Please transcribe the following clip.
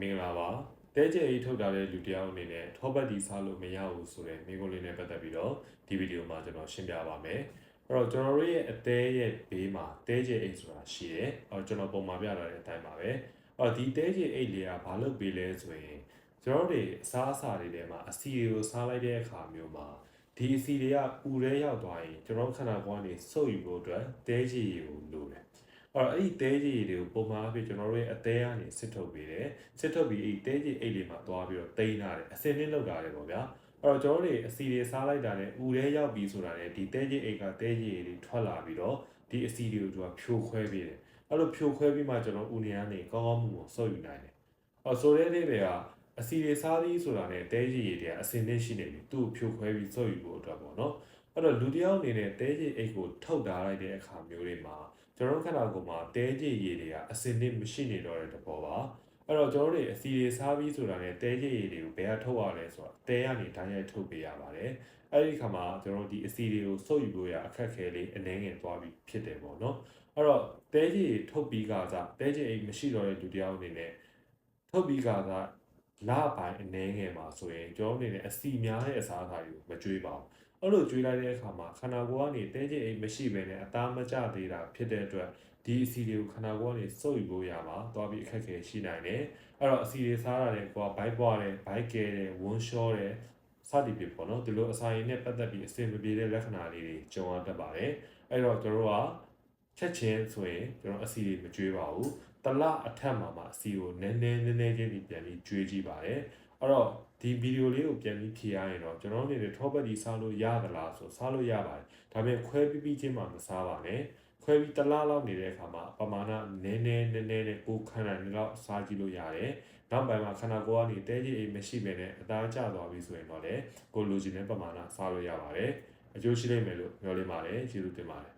မင်္ဂလာပါတဲကျအိတ်ထုတ်တာတဲ့လူတစ်ယောက်အနေနဲ့ထောပတ်တီစားလို့မရဘူးဆိုတဲ့မိကုန်းလေးနဲ့ပတ်သက်ပြီးတော့ဒီဗီဒီယိုမှာကျွန်တော်ရှင်းပြပါမယ်အဲ့တော့ကျွန်တော်တို့ရဲ့အသေးရဲ့ဘေးမှာတဲကျအိတ်ဆိုတာရှိတယ်အဲ့တော့ကျွန်တော်ပုံမှာပြလာတဲ့အတိုင်းပါပဲအဲ့တော့ဒီတဲကျအိတ်လေးကဘာလို့ပေးလဲဆိုရင်ကျွန်တော်တို့တွေအစားအစာတွေထဲမှာအစီတွေကိုစားလိုက်တဲ့အခါမျိုးမှာဒီအစီတွေကပူရဲရောက်သွားရင်ကျွန်တော်ခန္ဓာကိုယ်ကနေစုပ်ယူဖို့အတွက်တဲကျရည်ကိုလိုတယ် အဲ့တော့အဲ့ဒီတဲကြီးတွေကိုပုံမှန်အဖြစ်ကျွန်တော်တို့ရဲ့အသေးကနေစစ်ထုတ်ပေးတယ်စစ်ထုတ်ပြီးအဲ့ဒီတဲကြီးအိတ်လေးမှာသွားပြီးတော့တိန်းထားတယ်အစင်းလေးလောက်တာလေပေါ့ဗျာအဲ့တော့ကျွန်တော်တို့တွေအစီတွေစားလိုက်တာနဲ့ဥထဲရောက်ပြီးဆိုတာနဲ့ဒီတဲကြီးအိတ်ကတဲကြီးတွေထွက်လာပြီးတော့ဒီအစီတွေကိုသူကဖြိုခွဲပေးတယ်အဲ့လိုဖြိုခွဲပြီးမှကျွန်တော်ဥနေကနေကောင်းကောင်းမှုကိုစုပ်ယူနိုင်တယ်အဲ့တော့ဆိုတဲ့လေးတွေကအစီတွေစားပြီးဆိုတာနဲ့တဲကြီးတွေကအစင်းလေးရှိနေပြီသူ့ကိုဖြိုခွဲပြီးစုပ်ယူဖို့အတွက်ပေါ့နော်အဲ့တော့လူတစ်ယောက်အနေနဲ့တဲကြီးအိတ်ကိုထုတ်ထားလိုက်တဲ့အခါမျိုးတွေမှာ ကျွန်တော်တို့ခန္ဓာကိုယ်မှာတဲကြည်ရည်တွေကအစင်းနစ်မရှိနေတော့တဲ့တဘောပါအဲ့တော့ကျွန်တော်တို့တွေအစီတွေစားပြီးဆိုတာနဲ့တဲကြည်ရည်တွေကိုဘယ်ကထုတ်ရလဲဆိုတော့တဲကနေဓာတ်ရိုက်ထုတ်ပေးရပါတယ်အဲ့ဒီခါမှာကျွန်တော်တို့ဒီအစီတွေကိုစုပ်ယူလို့ရအခက်ခဲလေးအနှဲငယ်သွားပြီးဖြစ်တယ်ပေါ့နော်အဲ့တော့တဲကြည်ထုတ်ပြီးကစားတဲကြည်အိမ်မရှိတော့တဲ့လူတစ်ယောက်အနေနဲ့ထုတ်ပြီးကစားလပိုင်းအနှဲငယ်မှာဆိုရင်ကျွန်တော်တို့အနေနဲ့အစီများတဲ့အစားအစာတွေကိုမကြွေးပါဘူး အဲ့လိုကြွေးလိုက်တဲ့အခါမှာခန္ဓာကိုယ်ကနေတဲကြည်အိမ်မရှိဘဲနဲ့အသားမကျသေးတာဖြစ်တဲ့အတွက်ဒီအစီတွေကိုခန္ဓာကိုယ်ကနေစုပ်ယူလို့ရမှာသွားပြီးအခက်အခဲရှိနိုင်တယ်အဲ့တော့အစီတွေစားရတယ်ကိုကဘိုက်ပွားတယ်ဘိုက်ကဲတယ်ဝန်းလျှောတယ်စသည်ဖြင့်ပေါ့နော်ဒီလိုအစာရည်နဲ့ပတ်သက်ပြီးအစင်မပြေတဲ့လက္ခဏာလေးတွေကြုံရတတ်ပါတယ်အဲ့တော့ကျွန်တော်တို့ကချက်ချင်းဆိုရင်ကျွန်တော်အစီတွေမကြွေးပါဘူးတလအထက်မှာမှအစီကိုနည်းနည်းနည်းနည်းချင်းပြီးပြန်ပြီးကြွေးကြည့်ပါတယ် အဲ့တော့ဒီဗီဒီယိုလေးကိုပြန်ပြီးဖြေရရင်တော့ကျွန်တော်အနေနဲ့ထောပတ်တီစားလို့ရသလားဆိုစားလို့ရပါတယ်ဒါပေမဲ့ခွဲပြီးပြီးချင်းမှမစားပါနဲ့ခွဲပြီးတစ်လားလောက်နေတဲ့အခါမှာပမာဏနည်းနည်းနည်းနည်းနဲ့ကိုယ်ခန္ဓာနေတော့စားကြည့်လို့ရတယ်။နောက်ပိုင်းမှာခန္ဓာကိုယ်ကနေတဲကြီးအိမ်မရှိပဲနဲ့အသားကျသွားပြီဆိုရင်တော့လေကိုယ်လိုချင်တဲ့ပမာဏစားလို့ရပါတယ်။အကျိုးရှိလိမ့်မယ်လို့ပြောလိမ့်ပါတယ်။ကျေးဇူးတင်ပါတယ်